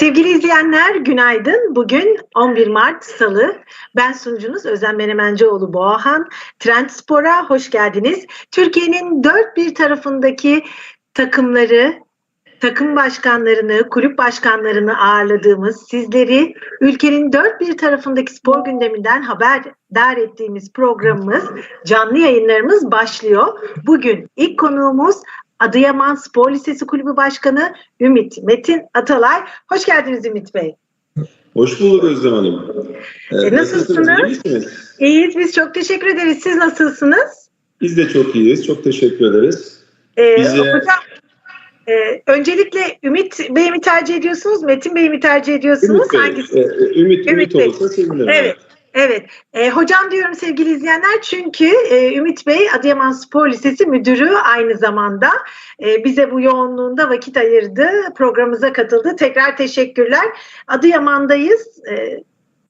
Sevgili izleyenler günaydın. Bugün 11 Mart Salı. Ben sunucunuz Özlem Menemencioğlu Boğahan. Trend Spor'a hoş geldiniz. Türkiye'nin dört bir tarafındaki takımları, takım başkanlarını, kulüp başkanlarını ağırladığımız sizleri ülkenin dört bir tarafındaki spor gündeminden haberdar ettiğimiz programımız, canlı yayınlarımız başlıyor. Bugün ilk konuğumuz Adıyaman Spor Lisesi Kulübü Başkanı Ümit Metin Atalay. Hoş geldiniz Ümit Bey. Hoş bulduk Özlem Hanım. E, nasılsınız? İyisiniz. İyiyiz biz çok teşekkür ederiz. Siz nasılsınız? Biz de çok iyiyiz. Çok teşekkür ederiz. Ee, Bize- Hocam e, öncelikle Ümit Bey'i mi tercih ediyorsunuz? Metin Bey'i mi tercih ediyorsunuz? Ümit Bey, Hangisi? e, e, Ümit, Ümit Ümit Bey. olursa sevinirim. Evet. Evet. E, hocam diyorum sevgili izleyenler çünkü e, Ümit Bey Adıyaman Spor Lisesi müdürü aynı zamanda e, bize bu yoğunluğunda vakit ayırdı. Programımıza katıldı. Tekrar teşekkürler. Adıyaman'dayız. E,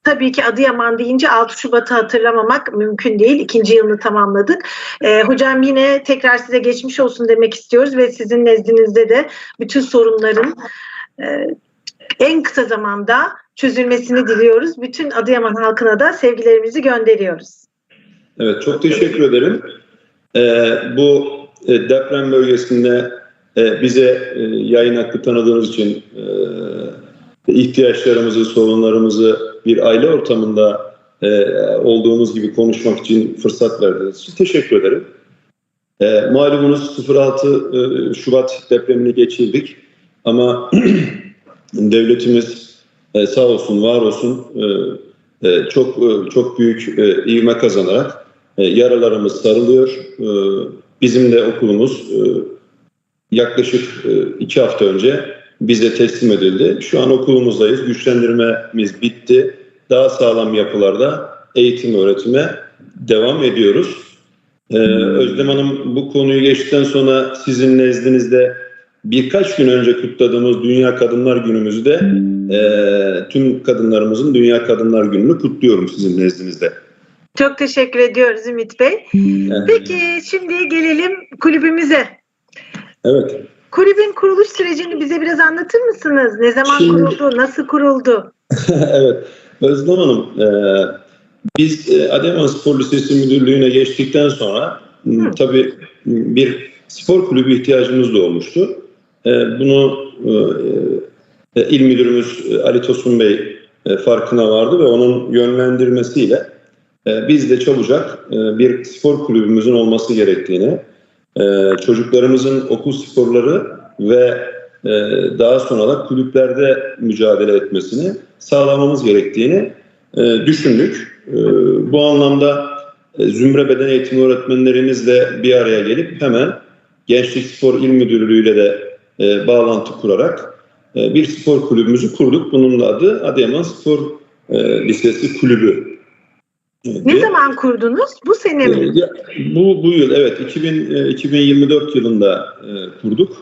tabii ki Adıyaman deyince 6 Şubat'ı hatırlamamak mümkün değil. İkinci yılını tamamladık. E, hocam yine tekrar size geçmiş olsun demek istiyoruz ve sizin nezdinizde de bütün sorunların e, en kısa zamanda çözülmesini diliyoruz. Bütün Adıyaman halkına da sevgilerimizi gönderiyoruz. Evet, çok teşekkür ederim. E, bu e, deprem bölgesinde e, bize e, yayın hakkı tanıdığınız için ihtiyaçlarımızı, sorunlarımızı bir aile ortamında olduğumuz gibi konuşmak için fırsat verdiğiniz için teşekkür ederim. Malumunuz 06 e, Şubat depremini geçirdik ama devletimiz e, sağ olsun, var olsun e, e, çok e, çok büyük e, ivme kazanarak e, yaralarımız sarılıyor. E, bizim de okulumuz e, yaklaşık e, iki hafta önce bize teslim edildi. Şu an okulumuzdayız. Güçlendirmemiz bitti. Daha sağlam yapılarda eğitim öğretime devam ediyoruz. Ee, Özlem Hanım bu konuyu geçtikten sonra sizin nezdinizde birkaç gün önce kutladığımız Dünya Kadınlar Günümüzü de e, tüm kadınlarımızın Dünya Kadınlar Günü'nü kutluyorum sizin nezdinizde. Çok teşekkür ediyoruz Ümit Bey. Peki şimdi gelelim kulübümüze. Evet. Kulübün kuruluş sürecini bize biraz anlatır mısınız? Ne zaman Şimdi- kuruldu? Nasıl kuruldu? evet. Özlem Hanım, e, biz e, Adıyaman Spor Lisesi Müdürlüğü'ne geçtikten sonra Hı. tabii bir spor kulübü ihtiyacımız doğmuştu. E, bunu e, e, il müdürümüz Ali Tosun Bey farkına vardı ve onun yönlendirmesiyle biz de çabucak bir spor kulübümüzün olması gerektiğini, çocuklarımızın okul sporları ve daha sonra da kulüplerde mücadele etmesini sağlamamız gerektiğini düşündük. Bu anlamda Zümre Beden Eğitimi öğretmenlerimizle bir araya gelip hemen Gençlik Spor İl Müdürlüğü ile de e, bağlantı kurarak e, bir spor kulübümüzü kurduk. Bunun adı Adıyaman Spor e, Lisesi Kulübü. Ne zaman kurdunuz? Bu sene mi? ya, bu bu yıl evet 2000 e, 2024 yılında e, kurduk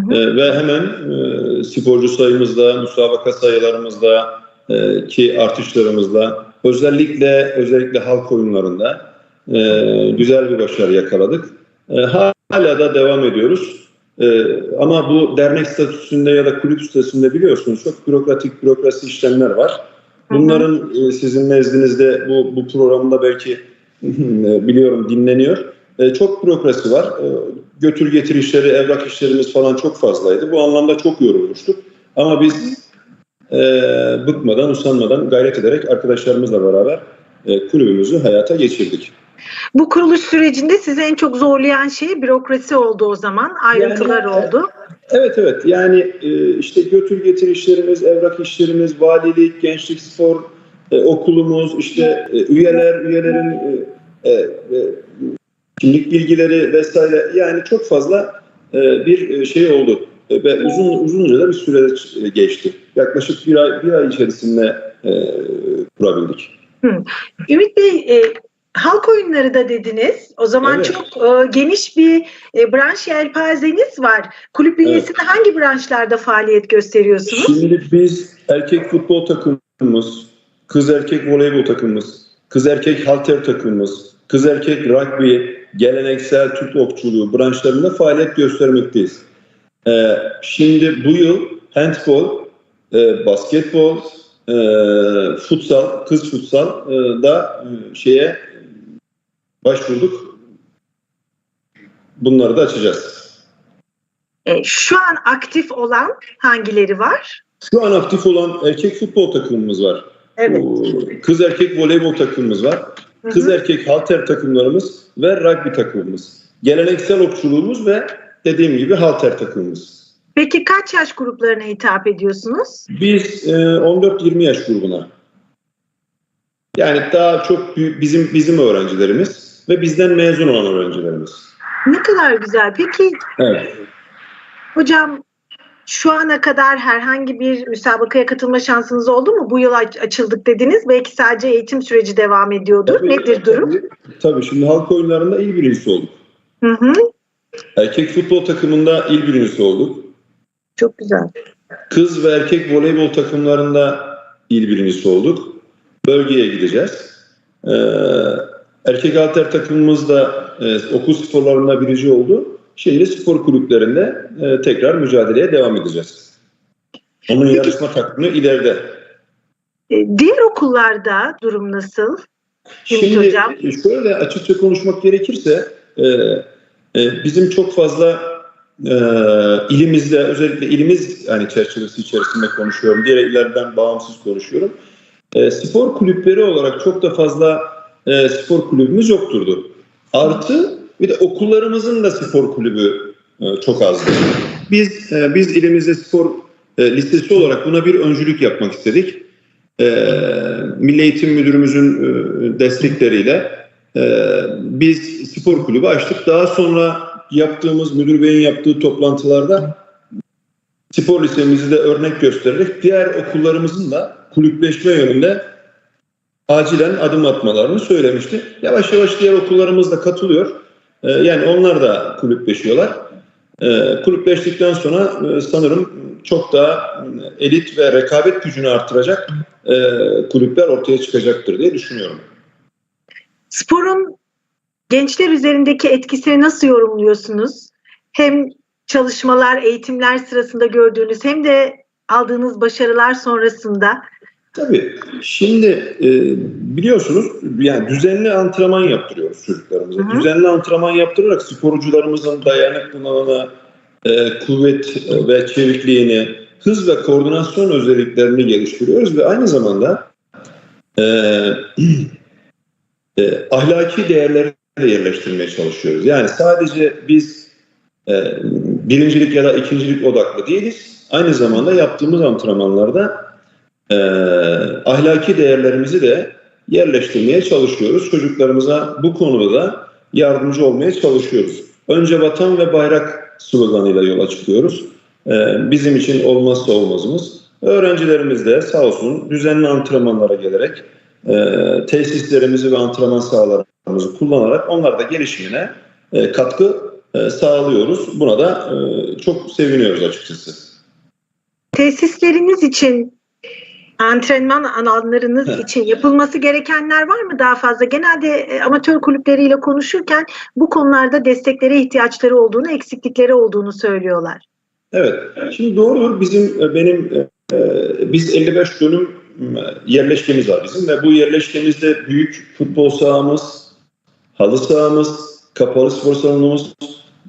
Hı hı. E, ve hemen e, sporcu sayımızda, müsabaka sayılarımızda e, ki artışlarımızda özellikle özellikle halk oyunlarında e, güzel bir başarı yakaladık. E, hala da devam ediyoruz. E, ama bu dernek statüsünde ya da kulüp statüsünde biliyorsunuz çok bürokratik bürokrasi işlemler var. Bunların e, sizin nezdinizde bu, bu programda belki e, biliyorum dinleniyor. E, çok bürokrasi var. E, götür getir işleri, evrak işlerimiz falan çok fazlaydı. Bu anlamda çok yorulmuştuk. Ama biz e, bıkmadan, usanmadan gayret ederek arkadaşlarımızla beraber e, kulübümüzü hayata geçirdik. Bu kuruluş sürecinde sizi en çok zorlayan şey bürokrasi oldu o zaman. Ayrıntılar Yani- oldu. Evet evet yani e, işte götür getir işlerimiz, evrak işlerimiz, valilik, gençlik spor, e, okulumuz, işte e, üyeler, üyelerin e, e, e, kimlik bilgileri vesaire yani çok fazla e, bir e, şey oldu E, ve uzun uzunca da bir süreç e, geçti. Yaklaşık bir ay bir ay içerisinde e, kurabildik. Ümit Bey, e, halk oyunları da dediniz. O zaman Evet. çok e, geniş bir e, branş yelpazeniz var. Kulüp bünyesinde hangi branşlarda faaliyet gösteriyorsunuz? Şimdi biz erkek futbol takımımız, kız erkek voleybol takımımız, kız erkek halter takımımız, kız erkek rugby, geleneksel Türk okçuluğu branşlarında faaliyet göstermekteyiz. Ee, şimdi bu yıl handbol e, basketbol, e, futsal, kız futsal e, da e, şeye başvurduk. Bunları da açacağız. E, şu an aktif olan hangileri var? Şu an aktif olan erkek futbol takımımız var. Evet. Kız erkek voleybol takımımız var. Hı Kız hı. erkek halter takımlarımız ve rugby takımımız. Geleneksel okçuluğumuz ve dediğim gibi halter takımımız. Peki kaç yaş gruplarına hitap ediyorsunuz? Biz e, 14-20 yaş grubuna. Yani daha çok büyük bizim bizim öğrencilerimiz ve bizden mezun olan öğrencilerimiz. Ne kadar güzel. Peki Evet. hocam şu ana kadar herhangi bir müsabakaya katılma şansınız oldu mu? Bu yıl aç- açıldık dediniz. Belki sadece eğitim süreci devam ediyordur. Tabii, Nedir durum? Tabii, tabii şimdi halk oyunlarında il birincisi olduk. Hı hı. Erkek futbol takımında il birincisi olduk. Çok güzel. Kız ve erkek voleybol takımlarında il birincisi olduk. Bölgeye gideceğiz. Ee, erkek alter takımımız da e, okul sporlarında birinci oldu. Şimdi spor kulüplerinde e, tekrar mücadeleye devam edeceğiz. Onun Peki- yarışma takvimi ileride. E, diğer okullarda durum nasıl? Evet Şimdi hocam. şöyle açıkça konuşmak gerekirse e, e, bizim çok fazla e, ilimizde özellikle ilimiz yani çerçevesi içerisinde konuşuyorum. Diğer illerden bağımsız konuşuyorum. E, spor kulüpleri olarak çok da fazla e, spor kulübümüz yokturdu. Artı bir de okullarımızın da spor kulübü e, çok azdı. Biz e, biz ilimizde spor e, lisesi olarak buna bir öncülük yapmak istedik. E, Milli Eğitim Müdürümüzün e, destekleriyle e, biz spor kulübü açtık. Daha sonra yaptığımız müdür beyin yaptığı toplantılarda spor lisemizi de örnek göstererek diğer okullarımızın da kulüpleşme yönünde acilen adım atmalarını söylemişti. Yavaş yavaş diğer okullarımız da katılıyor. E, yani onlar da kulüpleşiyorlar. E, kulüpleştikten sonra e, sanırım çok daha elit ve rekabet gücünü artıracak e, kulüpler ortaya çıkacaktır diye düşünüyorum. Sporun gençler üzerindeki etkisini nasıl yorumluyorsunuz? Hem çalışmalar, eğitimler sırasında gördüğünüz hem de aldığınız başarılar sonrasında. Tabii. Şimdi e, biliyorsunuz yani düzenli antrenman yaptırıyoruz çocuklarımıza. Hı hı. Düzenli antrenman yaptırarak sporcularımızın dayanıklılığını, e, kuvvet ve çevikliğini, hız ve koordinasyon özelliklerini geliştiriyoruz ve aynı zamanda e, e, ahlaki değerleri de yerleştirmeye çalışıyoruz. Yani sadece biz e, birincilik ya da ikincilik odaklı değiliz. Aynı zamanda yaptığımız antrenmanlarda e, ahlaki değerlerimizi de yerleştirmeye çalışıyoruz. Çocuklarımıza bu konuda da yardımcı olmaya çalışıyoruz. Önce vatan ve bayrak sloganıyla yola çıkıyoruz. E, bizim için olmazsa olmazımız. Öğrencilerimiz de sağ olsun düzenli antrenmanlara gelerek e, tesislerimizi ve antrenman sahalarımızı kullanarak onlar da gelişimine e, katkı e, sağlıyoruz. Buna da e, çok seviniyoruz açıkçası. Tesisleriniz için, antrenman alanlarınız Evet. için yapılması gerekenler var mı daha fazla? Genelde e, amatör kulüpleriyle konuşurken bu konularda desteklere ihtiyaçları olduğunu, eksiklikleri olduğunu söylüyorlar. Evet. Şimdi doğrudur. Bizim e, benim e, biz 55 dönüm yerleşkemiz var bizim ve bu yerleşkemizde büyük futbol sahamız, halı sahamız, kapalı spor salonumuz,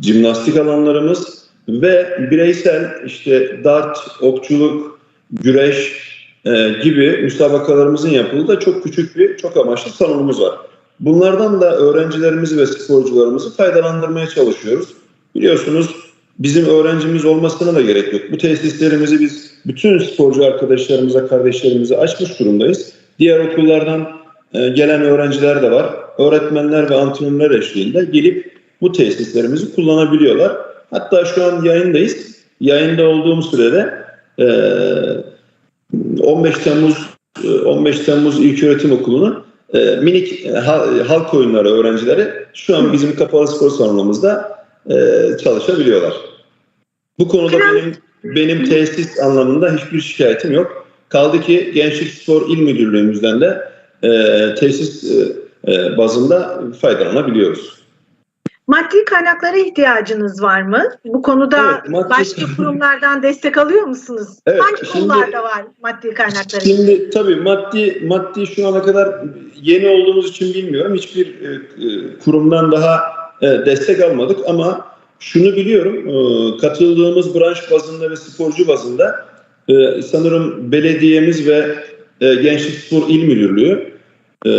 jimnastik alanlarımız ve bireysel işte dart, okçuluk, güreş e, gibi müsabakalarımızın yapıldığı çok küçük bir çok amaçlı salonumuz var. Bunlardan da öğrencilerimizi ve sporcularımızı faydalandırmaya çalışıyoruz. Biliyorsunuz bizim öğrencimiz olmasına da gerek yok. Bu tesislerimizi biz bütün sporcu arkadaşlarımıza, kardeşlerimize açmış durumdayız. Diğer okullardan e, gelen öğrenciler de var. Öğretmenler ve antrenörler eşliğinde gelip bu tesislerimizi kullanabiliyorlar. Hatta şu an yayındayız. Yayında olduğum sürede e, 15 Temmuz e, 15 Temmuz İlköğretim Okulu'nun e, minik e, hal- halk oyunları öğrencileri şu an bizim kapalı spor salonumuzda e, çalışabiliyorlar. Bu konuda benim benim tesis anlamında hiçbir şikayetim yok. Kaldı ki Gençlik Spor İl Müdürlüğümüzden de e, tesis e, e, bazında faydalanabiliyoruz. Maddi kaynaklara ihtiyacınız var mı? Bu konuda Evet, maddi- başka kurumlardan destek alıyor musunuz? Evet, Hangi şimdi- konularda var maddi kaynaklara? Şimdi tabii maddi maddi şu ana kadar yeni olduğumuz için bilmiyorum. Hiçbir e, e, kurumdan daha e, destek almadık ama şunu biliyorum. e, katıldığımız branş bazında ve sporcu bazında e, sanırım belediyemiz ve e, Gençlik Spor İl Müdürlüğü e,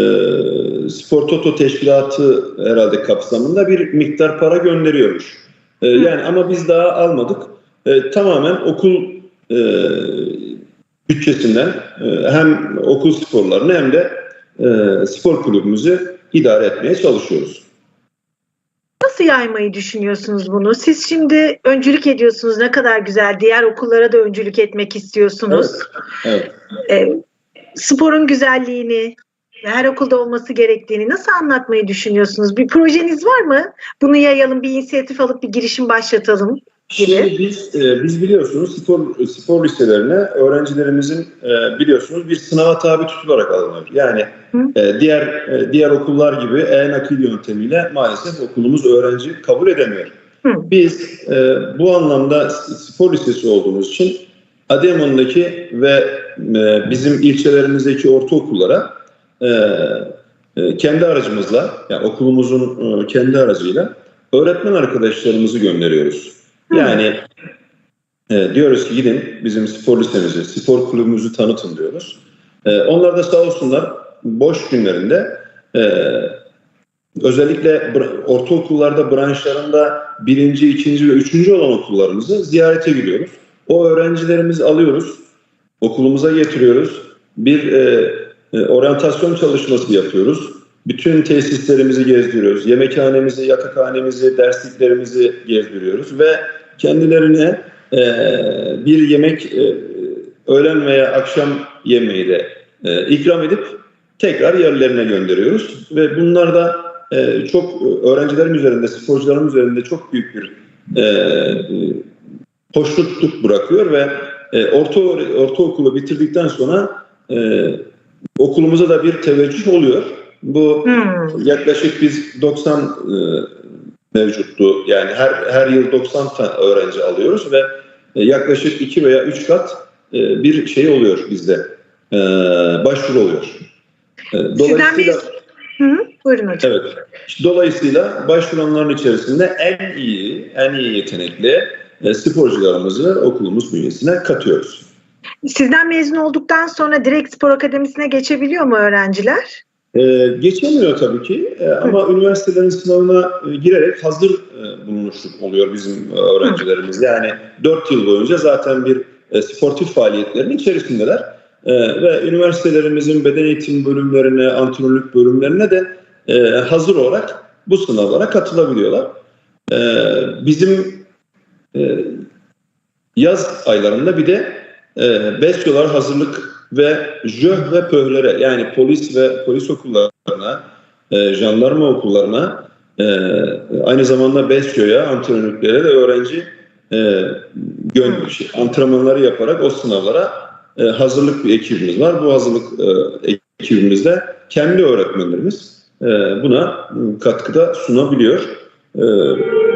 Spor Toto Teşkilatı herhalde kapsamında bir miktar para gönderiyormuş. E, yani ama biz daha almadık. E, tamamen okul e, bütçesinden e, hem okul sporlarını hem de e, spor kulübümüzü idare etmeye çalışıyoruz. Nasıl yaymayı düşünüyorsunuz bunu? Siz şimdi öncülük ediyorsunuz ne kadar güzel. Diğer okullara da öncülük etmek istiyorsunuz. Evet. E, sporun güzelliğini her okulda olması gerektiğini nasıl anlatmayı düşünüyorsunuz? Bir projeniz var mı? Bunu yayalım, bir inisiyatif alıp bir girişim başlatalım. Şimdi biz e, biz biliyorsunuz spor spor liselerine öğrencilerimizin e, biliyorsunuz bir sınava tabi tutularak alınıyor. Yani Hı. e, diğer e, diğer okullar gibi e-nakil yöntemiyle maalesef okulumuz öğrenci kabul edemiyor. Hı. Biz e, bu anlamda spor lisesi olduğumuz için Adıyaman'daki ve e, bizim ilçelerimizdeki ortaokullara kendi aracımızla, yani okulumuzun e, kendi aracıyla öğretmen arkadaşlarımızı gönderiyoruz. Yani e, diyoruz ki gidin bizim spor lisemizi, spor kulübümüzü tanıtın diyoruz. E, onlar da sağ olsunlar boş günlerinde e, özellikle ortaokullarda branşlarında birinci, ikinci ve üçüncü olan okullarımızı ziyarete gidiyoruz. O öğrencilerimizi alıyoruz, okulumuza getiriyoruz. Bir e, e, oryantasyon çalışması yapıyoruz. Bütün tesislerimizi gezdiriyoruz. Yemekhanemizi, yatakhanemizi, dersliklerimizi gezdiriyoruz ve kendilerine e, bir yemek e, öğlen veya akşam yemeği de e, ikram edip tekrar yerlerine gönderiyoruz ve bunlar da e, çok öğrencilerin üzerinde, sporcuların üzerinde çok büyük bir e, e, hoşnutluk bırakıyor ve e, orta ortaokulu bitirdikten sonra e, okulumuza da bir teveccüh oluyor. Bu Hmm. yaklaşık biz 90 e, mevcuttu. Yani her her yıl 90 tane öğrenci alıyoruz ve e, yaklaşık 2 veya 3 kat e, bir şey oluyor bizde. E, başvuru oluyor. E, dolayısıyla bir... Hı. Buyurun hocam. evet. Dolayısıyla başvuranların içerisinde en iyi, en iyi yetenekli e, sporcularımızı okulumuz bünyesine katıyoruz. Sizden mezun olduktan sonra direkt spor akademisine geçebiliyor mu öğrenciler? Ee, geçemiyor tabii ki Ee, ama üniversitelerin sınavına e, girerek hazır e, bulunuşluk oluyor bizim e, öğrencilerimiz. Yani 4 yıl boyunca zaten bir e, sportif faaliyetlerin içerisindeler. E, ve üniversitelerimizin beden eğitim bölümlerine, antrenörlük bölümlerine de e, hazır olarak bu sınavlara katılabiliyorlar. E, bizim e, yaz aylarında bir de e, besyolar hazırlık ve JÖH ve PÖH'lere yani polis ve polis okullarına, e, jandarma okullarına, e, aynı zamanda BESYO'ya, antrenörlüklere de öğrenci e, gö- şey, antrenmanları yaparak o sınavlara e, hazırlık bir ekibimiz var. Bu hazırlık e, ekibimizde kendi öğretmenlerimiz e, buna katkıda sunabiliyor. E,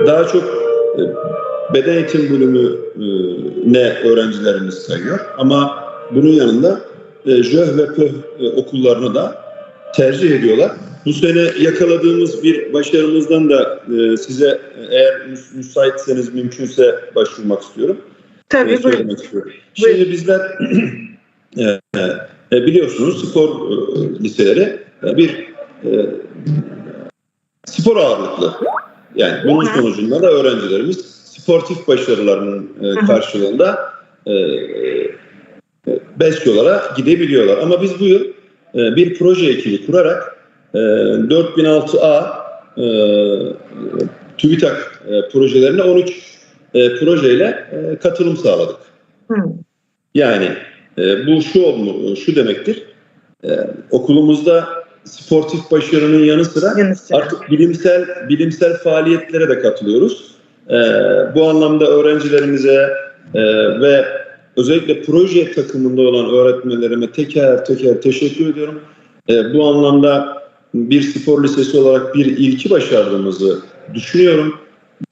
daha çok e, beden eğitim bölümü e, ne öğrencilerimiz sayıyor ama bunun yanında e, JÖH ve PÖH e, okullarını da tercih ediyorlar. Bu sene yakaladığımız bir başarımızdan da e, size eğer müs- müsaitseniz mümkünse başvurmak istiyorum. Tabii E, buyurun. istiyorum. Şimdi bizler e, e, biliyorsunuz spor e, liseleri e, bir e, spor ağırlıklı. Yani bunun sonucunda da öğrencilerimiz sportif başarılarının e, karşılığında e, e, besyolara gidebiliyorlar. Ama biz bu yıl e, bir proje ekibi kurarak e, 4006A e, TÜBİTAK e, projelerine 13 e, projeyle e, katılım sağladık. Hı. Yani e, bu şu olmu, şu demektir. E, okulumuzda sportif başarının yanı sıra Yanı sıra. artık bilimsel bilimsel faaliyetlere de katılıyoruz. E, bu anlamda öğrencilerimize e, ve özellikle proje takımında olan öğretmenlerime teker teker teşekkür ediyorum. E, bu anlamda bir spor lisesi olarak bir ilki başardığımızı düşünüyorum.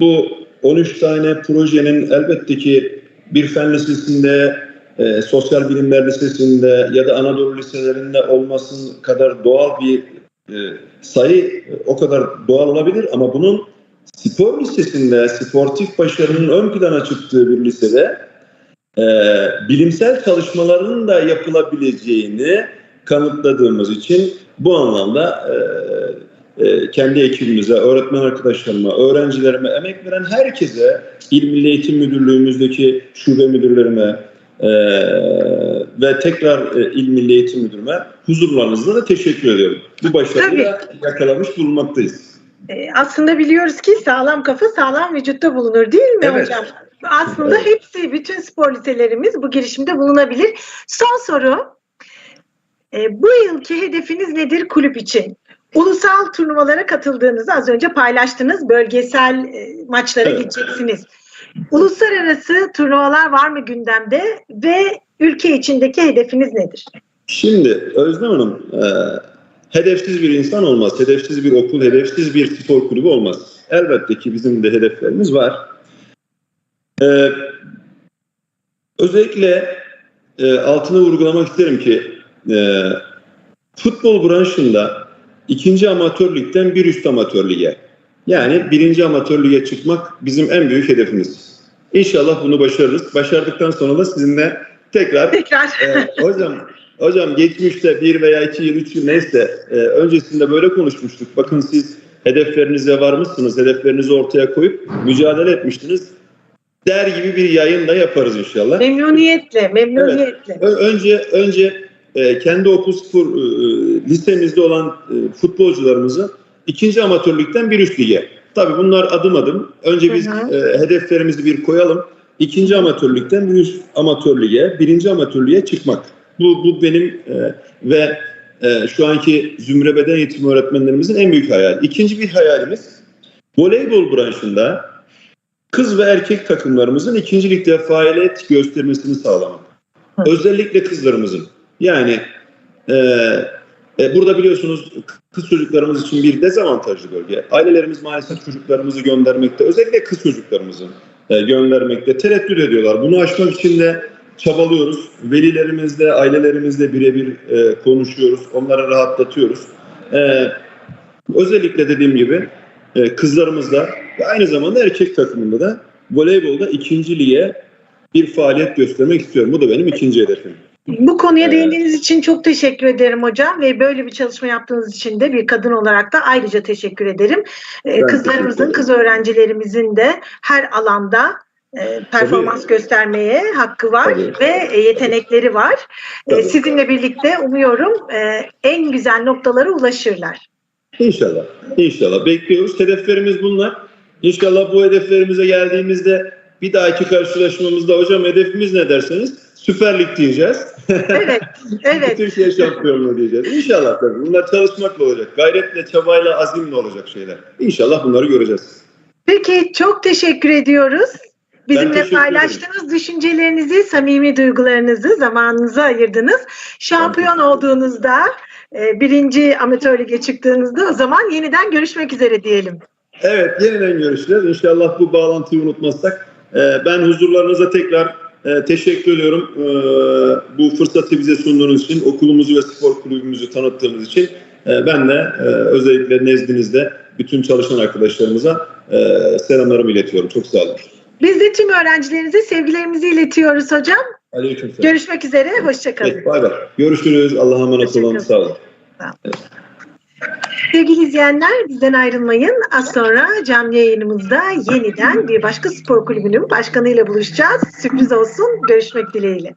Bu 13 tane projenin elbette ki bir fen lisesinde, e, sosyal bilimler lisesinde ya da Anadolu liselerinde olmasın kadar doğal bir e, sayı o kadar doğal olabilir ama bunun spor lisesinde sportif başarının ön plana çıktığı bir lisede e, bilimsel çalışmaların da yapılabileceğini kanıtladığımız için bu anlamda e, e, kendi ekibimize, öğretmen arkadaşlarıma, öğrencilerime, emek veren herkese, İl Milli Eğitim Müdürlüğümüzdeki şube müdürlerime e, ve tekrar e, İl Milli Eğitim Müdürüme huzurlarınızda da teşekkür ediyorum. Bu başarıyı yakalamış bulunmaktayız. E, aslında biliyoruz ki sağlam kafa sağlam vücutta bulunur değil mi Evet. hocam? Aslında Evet. hepsi, bütün spor liselerimiz bu girişimde bulunabilir. Son soru. E, bu yılki hedefiniz nedir kulüp için? Ulusal turnuvalara katıldığınızı az önce paylaştınız. Bölgesel e, maçlara Evet. gideceksiniz. Uluslararası turnuvalar var mı gündemde ve ülke içindeki hedefiniz nedir? Şimdi Özlem Hanım, e, hedefsiz bir insan olmaz, hedefsiz bir okul, hedefsiz bir spor kulübü olmaz. Elbette ki bizim de hedeflerimiz var. E, özellikle e, altını vurgulamak isterim ki e, futbol branşında ikinci amatör ligden bir üst amatör lige. Yani birinci amatör lige çıkmak bizim en büyük hedefimiz. İnşallah bunu başarırız. Başardıktan sonra da sizinle tekrar Tekrar. ee, hocam hocam geçmişte bir veya iki yıl, üç yıl neyse e, öncesinde böyle konuşmuştuk. Bakın siz hedeflerinize varmışsınız, hedeflerinizi ortaya koyup mücadele etmiştiniz. Der gibi bir yayın da yaparız inşallah. memnuniyetle, memnuniyetle. Ö- Önce önce e, kendi okul spor e, lisemizde olan e, futbolcularımızı ikinci amatörlükten bir üst lige. Tabii bunlar adım adım. Önce biz e, hedeflerimizi bir koyalım. İkinci amatörlükten bir üst amatör lige, birinci amatör lige çıkmak. Bu, bu benim e, ve e, şu anki Zümre Beden Eğitimi öğretmenlerimizin en büyük hayali. İkinci bir hayalimiz voleybol branşında kız ve erkek takımlarımızın ikinci ligde faaliyet göstermesini sağlamak. Hı. Özellikle kızlarımızın. Yani e, e, burada biliyorsunuz kız çocuklarımız için bir dezavantajlı bölge. Ailelerimiz maalesef çocuklarımızı göndermekte, özellikle kız çocuklarımızı e, göndermekte tereddüt ediyorlar. Bunu aşmak için de çabalıyoruz. Velilerimizle, ailelerimizle birebir e, konuşuyoruz. Onları rahatlatıyoruz. E, özellikle dediğim gibi e, kızlarımızla ve aynı zamanda erkek takımında da voleybolda ikinci lige bir faaliyet göstermek istiyorum. Bu da benim ikinci hedefim. Bu konuya Evet. değindiğiniz için çok teşekkür ederim hocam ve böyle bir çalışma yaptığınız için de bir kadın olarak da ayrıca teşekkür ederim. Ee, Ben Kızlarımızın, teşekkür ederim. kız öğrencilerimizin de her alanda e, performans göstermeye hakkı var Tabii. ve e, yetenekleri var. E, Tabii. Sizinle birlikte umuyorum en güzel noktalara ulaşırlar. İnşallah. İnşallah. Bekliyoruz. Hedeflerimiz bunlar. İnşallah bu hedeflerimize geldiğimizde bir dahaki karşılaşmamızda hocam hedefimiz ne derseniz Süper Lig diyeceğiz. Evet, evet. Türkiye şampiyonluğu diyeceğiz. İnşallah tabii. Bunlar çalışmakla olacak. Gayretle, çabayla, azimle olacak şeyler. İnşallah bunları göreceğiz. Peki çok teşekkür ediyoruz. Bizimle paylaştığınız düşüncelerinizi, samimi duygularınızı, zamanınızı ayırdınız. Şampiyon olduğunuzda, e, birinci amatör lige çıktığınızda o zaman yeniden görüşmek üzere diyelim. Evet, yeniden görüşeceğiz. İnşallah bu bağlantıyı unutmazsak. Ee, ben huzurlarınıza tekrar e, teşekkür ediyorum. Bu fırsatı bize sunduğunuz için, okulumuzu ve spor kulübümüzü tanıttığınız için. Ben de e, özellikle nezdinizde bütün çalışan arkadaşlarımıza e, selamlarımı iletiyorum. Çok sağ olun. Biz de tüm öğrencilerinize sevgilerimizi iletiyoruz hocam. Aleykümselam. Görüşmek üzere, hoşçakalın. Peki, bay bay. Görüşürüz. Allah'a emanet olun. Sağ olun. Sevgili izleyenler bizden ayrılmayın. Az sonra canlı yayınımızda yeniden bir başka spor kulübünün başkanıyla buluşacağız. Sürpriz olsun. Görüşmek dileğiyle.